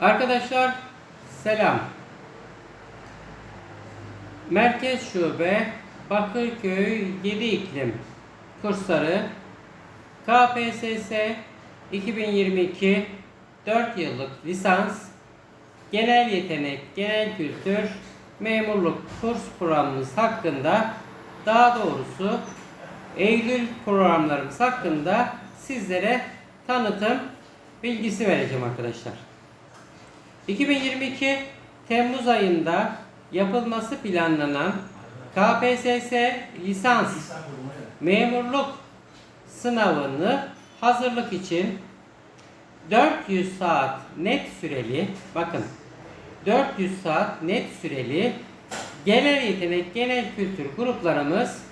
Arkadaşlar selam. Merkez Şube Bakırköy 7 iklim kursları KPSS 2022 4 yıllık lisans genel yetenek, genel kültür, memurluk kurs programımız hakkında daha doğrusu Eylül programlarımız hakkında sizlere tanıtım bilgisi vereceğim arkadaşlar. 2022 Temmuz ayında yapılması planlanan KPSS lisans memurluk sınavını hazırlık için 400 saat net süreli bakın 400 saat net süreli genel yetenek genel kültür gruplarımız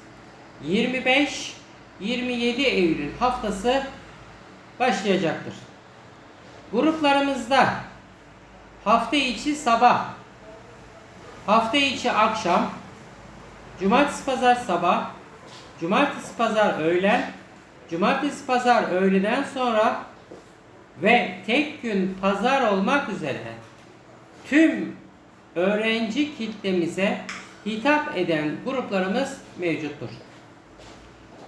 25 27 Eylül haftası başlayacaktır. Gruplarımızda hafta içi sabah, hafta içi akşam, cumartesi pazar sabah, cumartesi pazar öğlen, cumartesi pazar öğleden sonra ve tek gün pazar olmak üzere tüm öğrenci kitlemize hitap eden gruplarımız mevcuttur.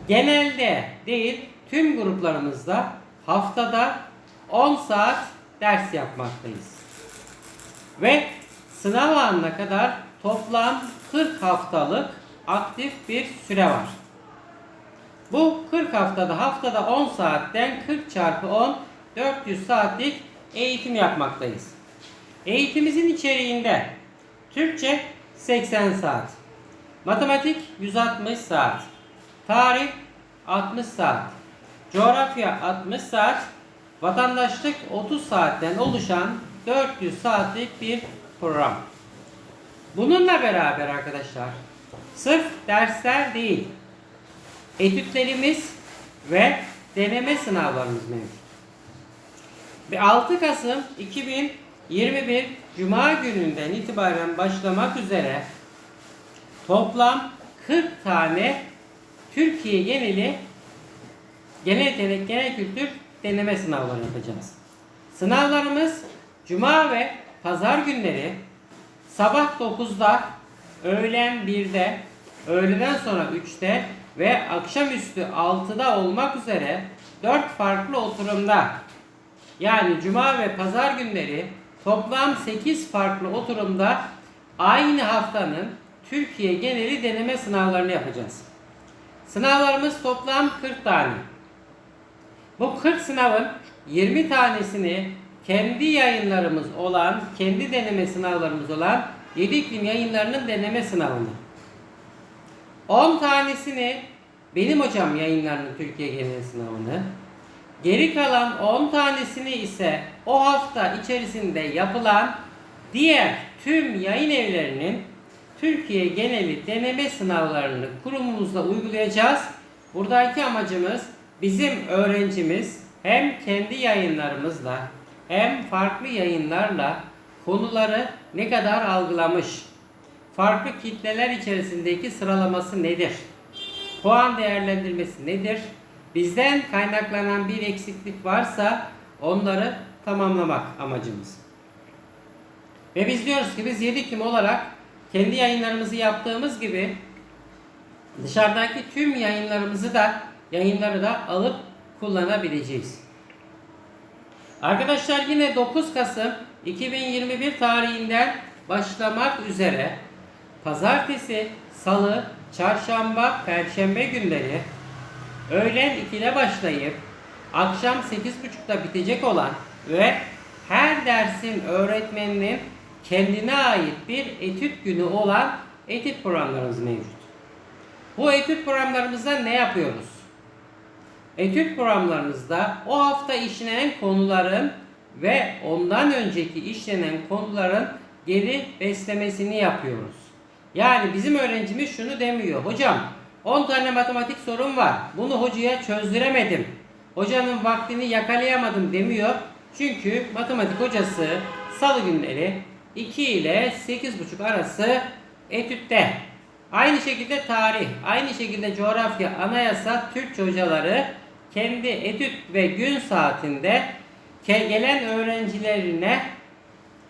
Genelde değil tüm gruplarımızda haftada 10 saat ders yapmaktayız. Ve sınav anına kadar toplam 40 haftalık aktif bir süre var. Bu 40 haftada haftada 10 saatten 40 çarpı 10 400 saatlik eğitim yapmaktayız. Eğitimimizin içeriğinde Türkçe 80 saat, matematik 160 saat, tarih 60 saat, coğrafya 60 saat, vatandaşlık 30 saatten oluşan 400 saatlik bir program. Bununla beraber arkadaşlar sırf dersler değil, etütlerimiz ve deneme sınavlarımız mevcut. Ve 6 Kasım 2021 Cuma gününden itibaren başlamak üzere toplam 40 tane Türkiye geneli genel yetenek, genel kültür deneme sınavları yapacağız. Sınavlarımız Cuma ve Pazar günleri sabah 9'da, öğlen 1'de, öğleden sonra 3'te ve akşamüstü 6'da olmak üzere 4 farklı oturumda yani Cuma ve Pazar günleri toplam 8 farklı oturumda aynı haftanın Türkiye geneli deneme sınavlarını yapacağız. Sınavlarımız toplam 40 tane. Bu 40 sınavın 20 tanesini kendi yayınlarımız olan, kendi deneme sınavlarımız olan 7 iklim yayınlarının deneme sınavını. 10 tanesini benim hocam yayınlarının Türkiye genel sınavını. Geri kalan 10 tanesini ise o hafta içerisinde yapılan diğer tüm yayın evlerinin Türkiye geneli deneme sınavlarını kurumumuzda uygulayacağız. Buradaki amacımız bizim öğrencimiz hem kendi yayınlarımızla hem farklı yayınlarla konuları ne kadar algılamış, farklı kitleler içerisindeki sıralaması nedir, puan değerlendirmesi nedir, bizden kaynaklanan bir eksiklik varsa onları tamamlamak amacımız. Ve biz diyoruz ki biz 7 Ekim olarak kendi yayınlarımızı yaptığımız gibi dışarıdaki tüm yayınlarımızı da yayınları da alıp kullanabileceğiz. Arkadaşlar yine 9 Kasım 2021 tarihinden başlamak üzere pazartesi, salı, çarşamba, perşembe günleri öğlen 2'de başlayıp akşam 8.30'da bitecek olan ve her dersin öğretmeninin kendine ait bir etüt günü olan etüt programlarımız mevcut. Bu etüt programlarımızda ne yapıyoruz? Etüt programlarımızda o hafta işlenen konuların ve ondan önceki işlenen konuların geri beslemesini yapıyoruz. Yani bizim öğrencimiz şunu demiyor. Hocam 10 tane matematik sorun var. Bunu hocaya çözdüremedim. Hocanın vaktini yakalayamadım demiyor. Çünkü matematik hocası salı günleri 2 ile 8.30 arası etütte. Aynı şekilde tarih, aynı şekilde coğrafya, anayasa, Türkçe hocaları kendi etüt ve gün saatinde gelen öğrencilerine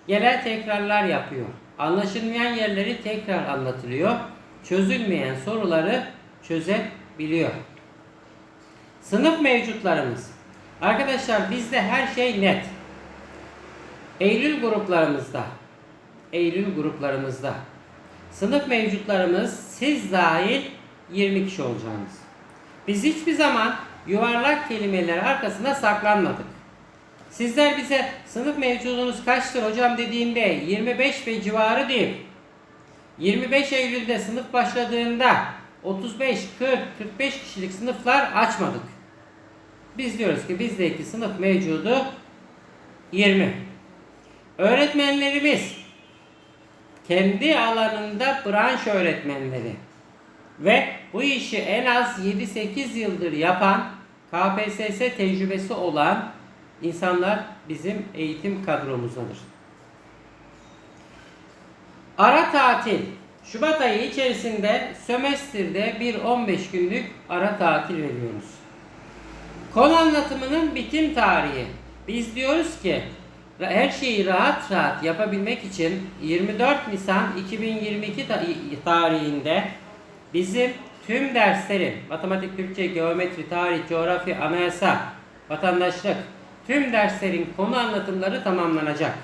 genel tekrarlar yapıyor. Anlaşılmayan yerleri tekrar anlatılıyor. Çözülmeyen soruları çözebiliyor. Sınıf mevcutlarımız. Arkadaşlar bizde her şey net. Eylül gruplarımızda. Eylül gruplarımızda. Sınıf mevcutlarımız siz dahil 20 kişi olacağınız. Biz hiçbir zaman yuvarlak kelimeler arkasına saklanmadık. Sizler bize sınıf mevcudunuz kaçtır hocam dediğinde 25 ve civarı değil. 25 Eylül'de sınıf başladığında 35, 40, 45 kişilik sınıflar açmadık. Biz diyoruz ki bizdeki sınıf mevcudu 20. Öğretmenlerimiz kendi alanında branş öğretmenleri ve bu işi en az 7-8 yıldır yapan KPSS tecrübesi olan insanlar bizim eğitim kadromuzdadır. Ara tatil. Şubat ayı içerisinde sömestrde bir 15 günlük ara tatil veriyoruz. Konu anlatımının bitim tarihi. Biz diyoruz ki her şeyi rahat rahat yapabilmek için 24 Nisan 2022 ta- tarihinde bizim tüm derslerin matematik, Türkçe, geometri, tarih, coğrafya, anayasa, vatandaşlık tüm derslerin konu anlatımları tamamlanacak.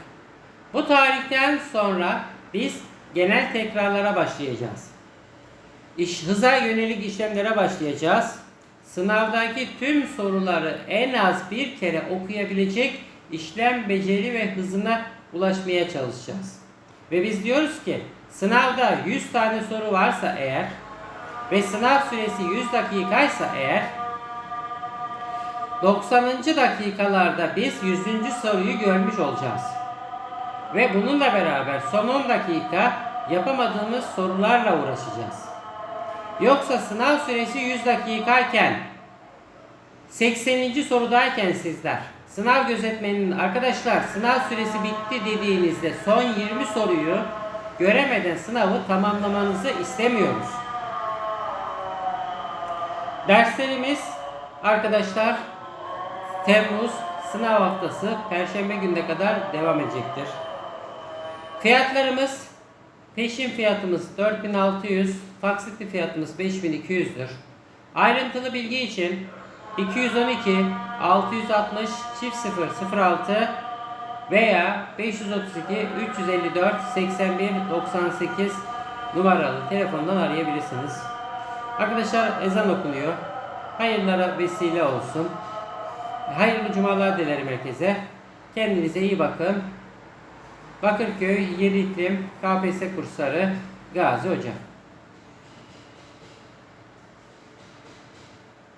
Bu tarihten sonra biz genel tekrarlara başlayacağız. İş, hıza yönelik işlemlere başlayacağız. Sınavdaki tüm soruları en az bir kere okuyabilecek işlem beceri ve hızına ulaşmaya çalışacağız. Ve biz diyoruz ki sınavda 100 tane soru varsa eğer ve sınav süresi 100 dakikaysa eğer 90. dakikalarda biz 100. soruyu görmüş olacağız. Ve bununla beraber son 10 dakika yapamadığımız sorularla uğraşacağız. Yoksa sınav süresi 100 dakikayken 80. sorudayken sizler sınav gözetmeninin arkadaşlar sınav süresi bitti dediğinizde son 20 soruyu göremeden sınavı tamamlamanızı istemiyoruz. Derslerimiz arkadaşlar Temmuz sınav haftası Perşembe gününe kadar devam edecektir. Fiyatlarımız peşin fiyatımız 4600, taksitli fiyatımız 5200'dür. Ayrıntılı bilgi için 212 660 çift 006 veya 532 354 81 98 numaralı telefondan arayabilirsiniz. Arkadaşlar ezan okunuyor. Hayırlara vesile olsun. Hayırlı cumalar dilerim herkese. Kendinize iyi bakın. Bakırköy Yedi İklim KPSS kursları Gazi Hoca.